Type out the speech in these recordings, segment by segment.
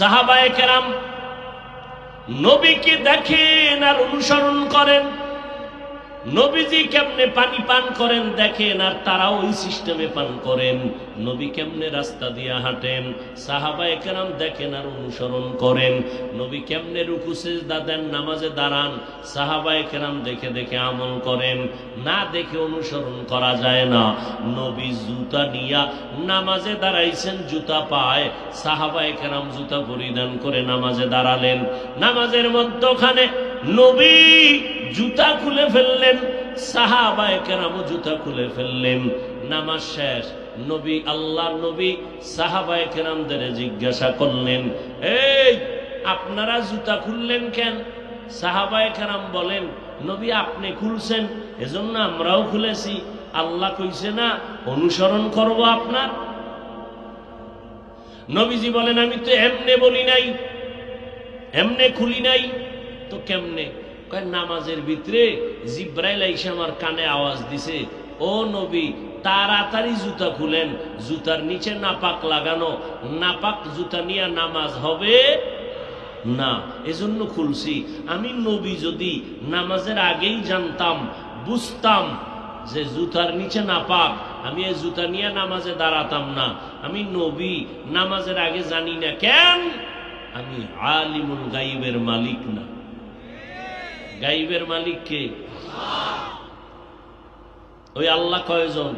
সাহাবায়ে কেরাম নবীকে দেখেন আর অনুসরণ করেন। নবীজি কেমনে পানি পান করেন দেখেন, আর তারাও ওই সিস্টেমে পান করেন। নবী কেমনে রাস্তা দিয়ে হাঁটেন, সাহাবায়ে কেরাম দেখেন আর অনুসরণ করেন। নবী কেমনে রুকু সেজদা দেন, নামাজে দাঁড়ান, সাহাবায়ে কেরাম দেখে দেখে আমল করেন। না দেখে অনুসরণ করা যায় না। নবী জুতা নিয়া নামাজে দাঁড়াইছেন, জুতা পায়, সাহাবায়ে কেরাম জুতা পরিধান করে নামাজে দাঁড়ালেন। নামাজের মধ্যখানে নবী জুতা খুলে ফেললেন, সাহাবায়ে কেরামও জুতা খুলে ফেললেন। নামাজ শেষ, নবী আল্লাহ নবী সাহাবায়ে কেরামদের জিজ্ঞাসা করলেন, এই, আপনারা জুতা খুললেন কেন? সাহাবায়ে কেরাম বলেন, নবী, আপনি খুলছেন, এজন্য আমরাও খুলেছি। আল্লাহ কইছে না, অনুসরণ করব আপনার? নবীজি বলেন, আমি তো এমনে বলি নাই, এমনে খুলি নাই, তো কেমনে? নামাজের ভিতরে জিব্রাইল আইসা আমার কানে আওয়াজ দিছে, ও নবী, তাড়াতাড়ি জুতা খুলেন, জুতার নিচে নাপাক লাগানো, নাপাক জুতা নিয়ে নামাজ হবে? না, এজন্য খুলছি। আমি নবী যদি নামাজের আগেই জানতাম, বুঝতাম যে জুতার নিচে নাপাক, আমি এই জুতা নিয়ে নামাজে দাঁড়াতাম না। আমি নবী, নামাজের আগে জানি না কেন, আমি আলিমুল গাইবের মালিক না। গাইবের মালিক কে? ওই আল্লাহ কয়জন?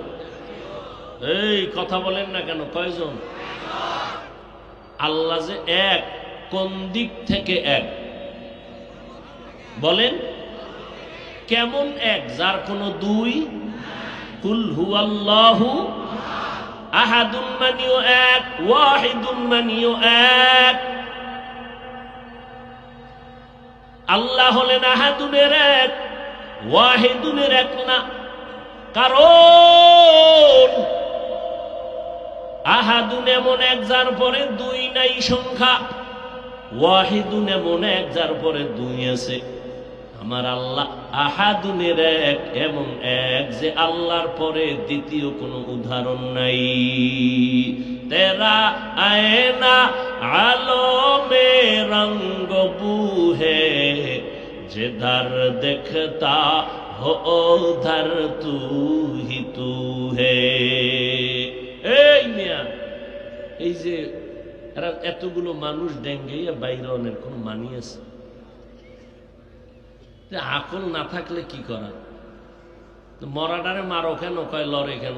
এই কথা বলেন না কেন, কয়জন? আল্লাহ যে এক, কোন দিক থেকে এক? বলেন, কেমন এক? যার কোনো দুই? কুল হু আল্লাহু আহাদুন মানিও এক, ওয়াহিদুন মানিও এক। আল্লাহ হলেন আহাদুনের এক, ওয়াহিদুনের এক না। কারণ আহাদুন এমন এক যার পরে দুই নাই সংখ্যা, ওয়াহিদুন এমন এক যার পরে দুই আছে। আমার আল্লাহ আহাদুনের এক, এমন এক যে আল্লাহর পরে দ্বিতীয় কোনো উদাহরণ নাই। তেরা আয়না আলো মে রঙ্গ বুহে जिधर देखता हो उधर तू ही तू है এই মিয়া এই যে এরা এতগুলো মানুষ ডেঙ্গে বাইরে অনেক কোন মানি আছে তে আকল না থাকলে কি করা তো মরাটারে মারো কেন কয় লড়ে কেন